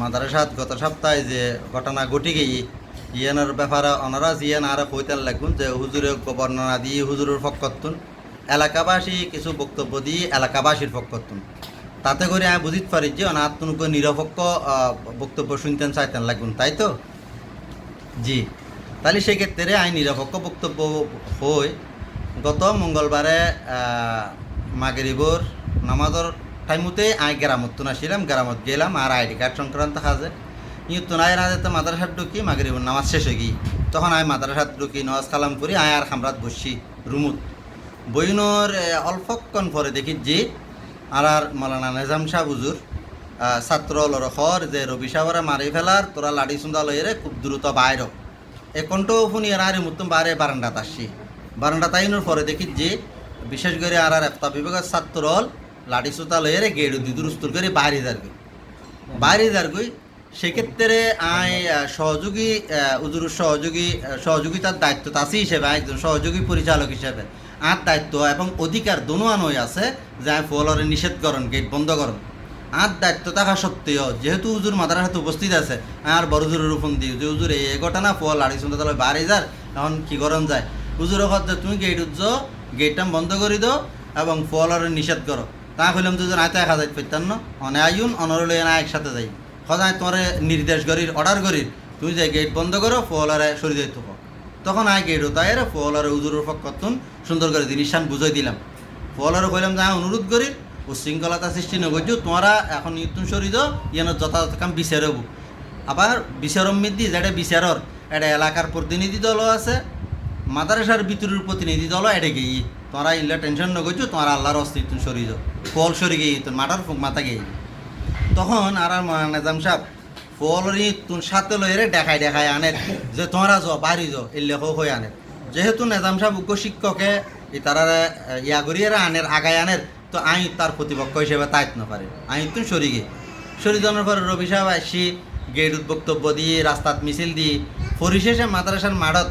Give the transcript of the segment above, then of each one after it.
মাদ্রাসাত গত সপ্তাহে যে ঘটনা ঘটি গেই, ইয়ানোর ব্যাপারে ওনারা জিয়ান আর কইতাল লাগুন যে হুজুরে বর্ণনা দিয়ে হুজুরের ফকতুন এলাকাবাসী কিছু বক্তব্য দিয়ে এলাকাবাসীর ফকতুন তাতে করে আমি বুঝিতে পারি যে অনাথ নিরপেক্ষ বক্তব্য শুনতেন, চাইতেন লাগুন, তাই তো? জি। তাহলে সেক্ষেত্রে আইন নিরপেক্ষ বক্তব্য হই। গত মঙ্গলবারে মাগরিবর নামাজর টাইমতে আই গ্রামত তো আসছিলাম গ্রামত গেলাম আর আইডি কার্ড সংক্রান্ত কাজে ইউ তো নাই রাতে মাদ্রাসাত ঢুকি মাগরিবর নামাজ শেষ হয়ে গিয়ে তখন আই মাদ্রাসাত ঢুকি নামাজ কালাম করি আয় আর খামরাত বসছি রুমুত। বইনর অল্পক্ষণ পরে দেখি যে আর আর মালানা নিজাম শাহ আহ, ছাত্র লরখর যে রবি সাহরে মারি ফেলার তোরা লাড়ি সুন্দা লইরে খুব দ্রুত বাইর। এখনটো শুনি আর আরে মুতুম বারে বারান্দাত আসছি বারান্দাত আইনোর পরে দেখি যে বিশেষ করে আর আর একটা বিভাগের ছাত্র লাড়ি সুতা লইরে গেড় দুই দুরুস্তুর করে বাইরে যারগই বাইরে যারগই সেক্ষেত্রে আই সহযোগী উজুর সহযোগী সহযোগিতার দায়িত্ব তাসি হিসেবে একজন সহযোগী পরিচালক হিসেবে। আর দায়িত্ব এবং অধিকার দোনোয়ানই আছে যে আমি ফলরে নিষেধ করন গেট বন্ধ করন আর দায়িত্ব থাকা সত্ত্বেও, যেহেতু উজুর মাদার হাতে উপস্থিত আছে, আর বড় জোরের রূপন দিও, যে উজুর এই ঘটনা, ফল আড়ি শুনতে তাহলে বাড়ি যার এখন কি করন যায়? উজুর যে তুমি গেট উজ্জ, গেটটা বন্ধ করে দাও এবং ফলরে নিষেধ করো। তা কইলাম দুজন আয়তা এক হাজার পেতাম না। অনে আইন অনরলে না একসাথে যাই। সদায় তোমার নির্দেশ করির অর্ডার করির, তুমি যে গেট বন্ধ করো, ফলরে সরি যাইতে হোক তখন আই গেট তাই রে ফলরে উজুরের পক্ষতুন সুন্দর করে জিনিসান বুঝাই দিলাম। ফলরে কইলাম যে অনুরোধ করি উশৃঙ্খলতা সৃষ্টি নগর্য তোমরা এখন ইতুন সরি যাও ইয়ানোর যথাযথ কাম বিচারব আবার বিচারম মিদি যেটা বিচারর, এটা এলাকার প্রতিনিধি দলও আছে, মাদারাসার ভিতরের প্রতিনিধি দলও এটা গিয়ে তোমরা ইল্লা টেনশন নগর্য তোমরা আল্লাহর অস্তিত্ব সরি যাও। ফল সরি গিয়ে তোর মাটার মাথা গিয়ে তখন আর আর নিজাম সাহেব ফলরি তুন সাথে লইরে দেখাই দেখাই আনে, যে তোমরা যাও বাড়ি যাও লেখক হয়ে আনে। যেহেতু নিজাম সাহেব উগ্র শিক্ষকে তারা ইয়া করিয়ে আনের, আগায় আনের তো আই তার প্রতিপক্ষ হিসেবে তাইত না পারে। আই তুন সরি গে সরি জানার পরে রবি সাহেব আসি গেটত বক্তব্য দিয়ে, রাস্তাত মিছিল দিয়ে, পরিশেষে মাদ্রাসার মাঠত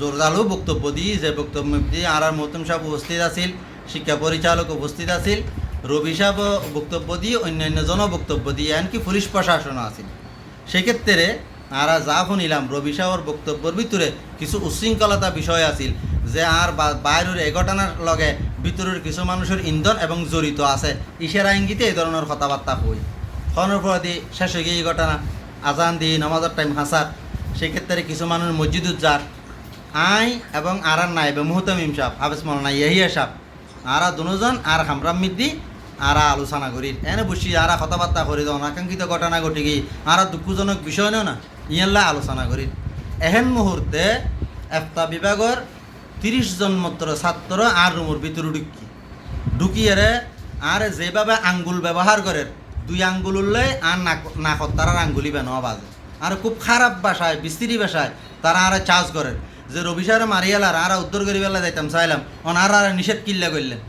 জোরদালু বক্তব্য দিয়ে, যে বক্তব্য দিয়ে আর আর সাহেব উপস্থিত আছিল, শিক্ষা পরিচালক উপস্থিত আছিল, রবি সাহেব বক্তব্য দিয়ে, অন্যান্য জন বক্তব্য দিয়ে এমনকি পুলিশ প্রশাসনও আছিল। সেক্ষেত্রে আরা যা শুনিলাম, রবি সাহেবের বক্তব্যের ভিতরে কিছু উশৃঙ্খলতা বিষয় আছিল, যে আর বাইরের এ ঘটনার লগে ভিতরের কিছু মানুষের ইন্ধন এবং জড়িত আছে। ইশারা ইঙ্গিতে এই ধরনের কথাবার্তা হই খনের পর দি শেষ গিয়ে এই ঘটনা, আজান দি নামাজের টাইম হাসার। সেক্ষেত্রে কিছু মানুষ মসজিদুত যার আই এবং আর আর নাই মুহতামিম সাহ হাফিজ মৌলানা ইয়াহিয়া সাহ আরা দুজন আর হামরাম মিদ্দি আরা আলোচনা করি এনে বসি আরা কথাবার্তা করি তো অনাকাঙ্ক্ষিত ঘটনা ঘটে গিয়ে আরা দুঃখজনক বিষয় নেও না, ইয়াল্লা আলোচনা করি এহেন মুহূর্তে একটা বিভাগের তিরিশ জন মাত্র ছাত্র আর রুমের ভিতরে ঢুকি। ঢুকিয়ে আর যেভাবে আঙ্গুল ব্যবহার করে দুই আঙ্গুল উঠলে আর নাক, নাকত তারা আঙ্গুলি বেনোয়া বাজে। আর খুব খারাপ ভাষায়, বিস্তৃতি ভাষায় তারা আর চার্জ করে যে রবি সাহেব মারিয়ালার আর উত্তর করি বেলা যাইতাম, চাইলাম। অন আর আর নিষেধ কিল্লা করলেন।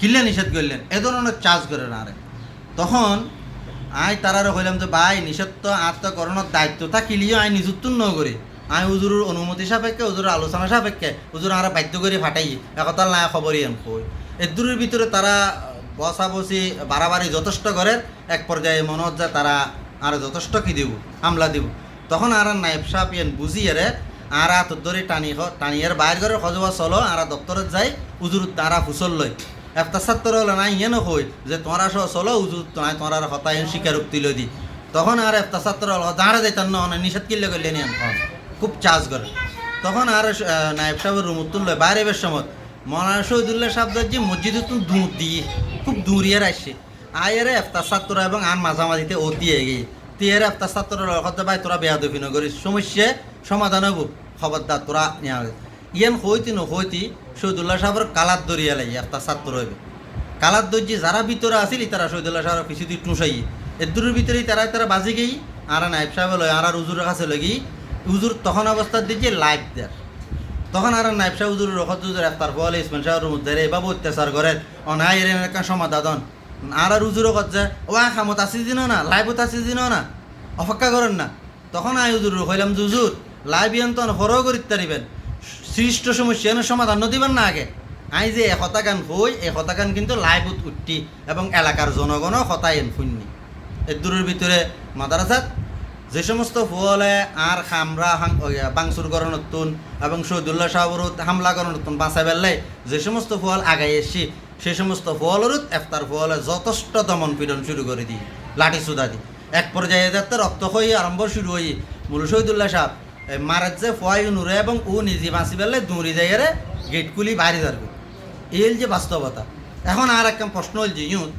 কিল্লা নিষেধ করলেন। এ ধরনের চার্জ করে না আরে। তখন আই তারারে কইলাম যে, ভাই, নিষেধ তো আত্মকরণের দায়িত্ব থাকিলেও আই নিযুক্ত ন করি। আই হুজুরের অনুমতি সাপেক্ষে, হুজুরের আলোচনা সাপেক্ষে, হুজুর আর বাধ্য করে ফাটাই একতাল নাই খবরই এন কই। এর দূরের ভিতরে তারা বসা বসি বাড়াবাড়ি যথেষ্ট করে, এক পর্যায়ে মনে হচ্ছে তারা আর যথেষ্ট কি দিব, হামলা দিব। তখন আর নাইব সাহেব ইয়েন বুঝিয়ে রে আর তোর ধরে টানি টানিয়ার বাইর করে সজবা চলো, আর দপ্তরত যাই উজুর তারা ফুসল লই একটা ছাত্র হলো না ইয়ে নয় যে তোমরা সহ চলো উজুর নাই, তোমরা হতায় স্বীকারোক্তি লই দি। তখন আর একটা ছাত্র হলো দাঁড়া যাইতাম না অনেক নিষেধ কিনলে করলে নিয়ে খুব চার্জ করে তখন আর নায়েব সাহেবের রুম তুললো বাইরে বেশ সময়, মৌলানা শহীদুল্লাহ সাহেব যে মসজিদে তুমি দূর দিয়ে, খুব দূরিয়ে আসছে। আয়ের ছাত্র এবং আন মাঝামাঝিতে ও দিয়ে গিয়ে তিয়ার ছাত্র হতে ভাই তোরা বেয়া দফি নগরিস সমস্যা সমাধান হব খবরদার তোরা নেওয়া হয়েছে ইয়ান হইতি নহইতি শহীদুল্লাহ সাহেবের কালার দরিয়া লাই, একটা ছাত্র হইবে। কালার দর্জি যারা ভিতরে আসিল, তারা শহীদুল্লাহ সাহেব কিছু দিয়ে টুসাই এর দূরের ভিতরেই তারা তারা বাজি গেই, আর নাইব সাহেব লয় আর উজুরের কাছে লগি উজুর তখন অবস্থার দিকে লাইফ দেয়। তখন আর নাইব সাহেব উজুর রখত উজুর একটার ফলে ইসমান সাহেবের মধ্যে রে, বাবু, অত্যাচার করেন অনাই এর একটা সমাধান আর আর উজুর কত যায় ও খামত আসি দিন না লাইভত আসি দিন না, অপেক্ষা করেন না। তখন আই উজুর হইলাম যে ইয়ন্তন হরও করিতে পারিবেন সৃষ্ট সমস্যা এনে সমাধান দিবেন না আগে। আই যে এশতা গান হই এশতা গান কিন্তু লাইভত উঠতি এবং এলাকার জনগণও হতাই এন এর দূরের ভিতরে মাদারাসাত, যে সমস্ত ফুয়ালে, আর খামরা বাংসুর করণতুন এবং শহীদুল্লাহ সাহরুত হামলা করণতুন বাঁচা বেললে যে সমস্ত ফুয়াল আগাই এসছি সেই সমস্ত ফুয়ালরুত এফতার ফুয়ালে যথেষ্ট দমন পীড়ন শুরু করে দিই লাঠি সুদা দি এক পর্যায়ে যাতে রক্ত হয়ে আরম্ভ শুরু হই, মুলু শহীদুল্লাহ সাহ মারাত যে ফয় নুরে এবং ও নিজে বাঁচি পেলে দৌড়ি যাইয়ারে গেট খুলি বাইরে যাবে এই যে বাস্তবতা। এখন আর একটা প্রশ্ন হল যে ইউথ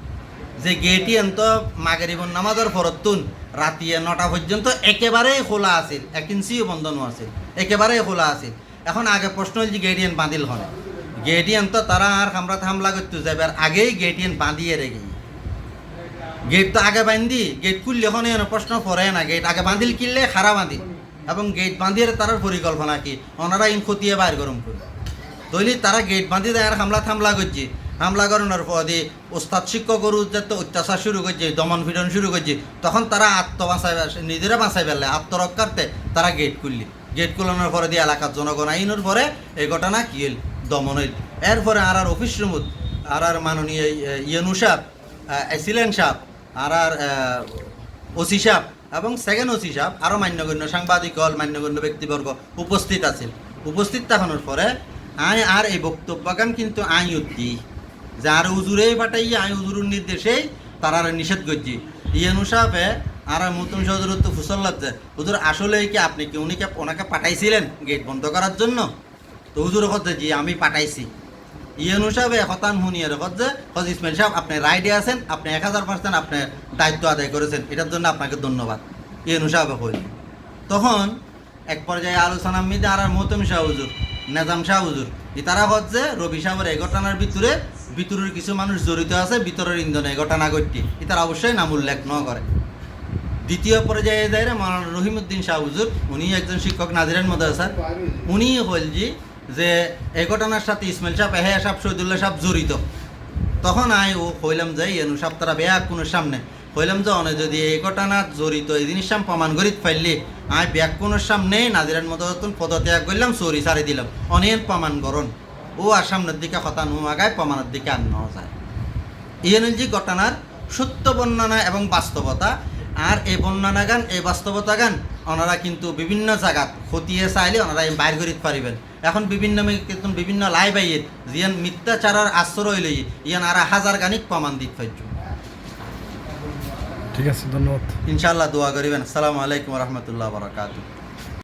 যে গেটি এন্ত মাগরিবন নামাজের ফরতুন রাতিয়ে নটা পর্যন্ত একেবারেই খোলা আছিল, এক ইঞ্চিও বন্ধ নো আছিল, একেবারেই খোলা আছিল। এখন আগে প্রশ্ন হল যে গেটিয়ান বাঁধিল হনে। গেটিয়ান তো তারা আর হামরা হামলা করতে যাবে আর আগেই গেটিয়ান বাঁধিয়ে রেখে গেট তো আগে বান্ধি, গেট খুললে এখন প্রশ্ন পড়ে না, গেট আগে বাঁধিল কিনলে খারা বাঁধিল এবং গেট বাঁধিয়ে তার পরিকল্পনা কি? ওনারা ইন খতিয়ে বাইর গরম করে তৈলি তারা গেট বাঁধি দেয় আর হামলা থামলা করছে। হামলা করানোর পরে ওস্তাদ শিক্ষকর যত অত্যাচার শুরু করছে, দমন পীড়ন শুরু করছে, তখন তারা আত্ম বাঁচাই নিজেরা বাঁচাই ফেললে আত্মরক্ষার্থে তারা গেট খুললি। গেট খুলানোর পরে দিয়ে এলাকার জনগণ আইনের পরে এই ঘটনা কি হইল? দমন হইল। এরপরে আর আর অফিস রুমুত, আর আর মাননীয় ইয়েনু সাহ এসিলেন সাহ আর আর ওসি সাহ এবং সেকেন্ড ওসি সাহ আরও মান্যগণ্য সাংবাদিক হল, মান্যগণ্য ব্যক্তিবর্গ উপস্থিত আছিল। উপস্থিত থাকানোর পরে আই আর এই বক্তব্যগান কিন্তু আই উদ্দি, যে আর উজুরেই পাঠাই আই উজুরের নির্দেশেই তারা নিষেধ করছি ইয়েনু সাহেবে আর মুতুম চৌধুরী তো ফুসল্লাত যে, হুজুর আসলে কি আপনি কি উনিকে, ওনাকে পাঠাইছিলেন গেট বন্ধ করার জন্য? তো হুজুর কথা জি, আমি পাঠাইছি। হতান হুনিয়ে রেখত যে হজ ইসমাইল সাহেব, আপনি রাইডে আছেন, আপনি এক হাজার পার্সেন্ট দায়িত্ব আদায় করেছেন, এটার জন্য আপনাকে ধন্যবাদ। তখন এক পর্যায়ে আলোচনা মিদে আর মহতম শাহ হুজুর, নেজাম শাহ হুজুর হচ্ছে রবি এই ঘটনার ভিতরে ভিতরের কিছু মানুষ জড়িত আছে, ভিতরের ইন্ধনে এই ঘটনা ঘটটি ইতারা অবশ্যই নাম উল্লেখ ন করে। দ্বিতীয় পর্যায়ে যায় মাওলানা রহিমউদ্দিন শাহ হুজুর উনি একজন শিক্ষক নাজিরের মধ্যে আছেন উনি হল যে এই ঘটনার সাথে ইসমাইল সাহেব, এহে সাহেব, শহীদুল্লাহ সাহেব জড়িত। তখন আই, ও কইলাম যে এনু সাহেব তারা বেয়া কোনো সামনে কইলাম যে, অনে যদি এই ঘটনা জড়িত, এই জিনিস সাম প্রমাণ করিত পাইলি, আই ব্যাগ কোনো সামনে নাজিরার মতো পদত্যাগ করলাম চুরি সারি দিলাম। অনেক প্রমাণ করন ও আর সামনের দিকে কথা নু আগায় প্রমাণের দিকে আর নেওয়া যায়। ইএনএলজি ঘটনার সত্য বর্ণনা এবং বাস্তবতা আর এই বর্ণনা গান, এই বাস্তবতা গান ওনারা কিন্তু বিভিন্ন জায়গাত খতিয়ে চাইলে ওনারা বাইর করিতে পারিবেন। এখন বিভিন্ন কিন্তু বিভিন্ন লাই বাইয়ে যেন মিথ্যাচারার আশ্রয় লই ইয়ান আর হাজার গানিক প্রমাণ দিতে পারছ। ঠিক আছে ধন্যবাদ। ইনশাল্লাহ দোয়া করিবেন। আসসালামু আলাইকুম রহমতুল্লাহ বরকাত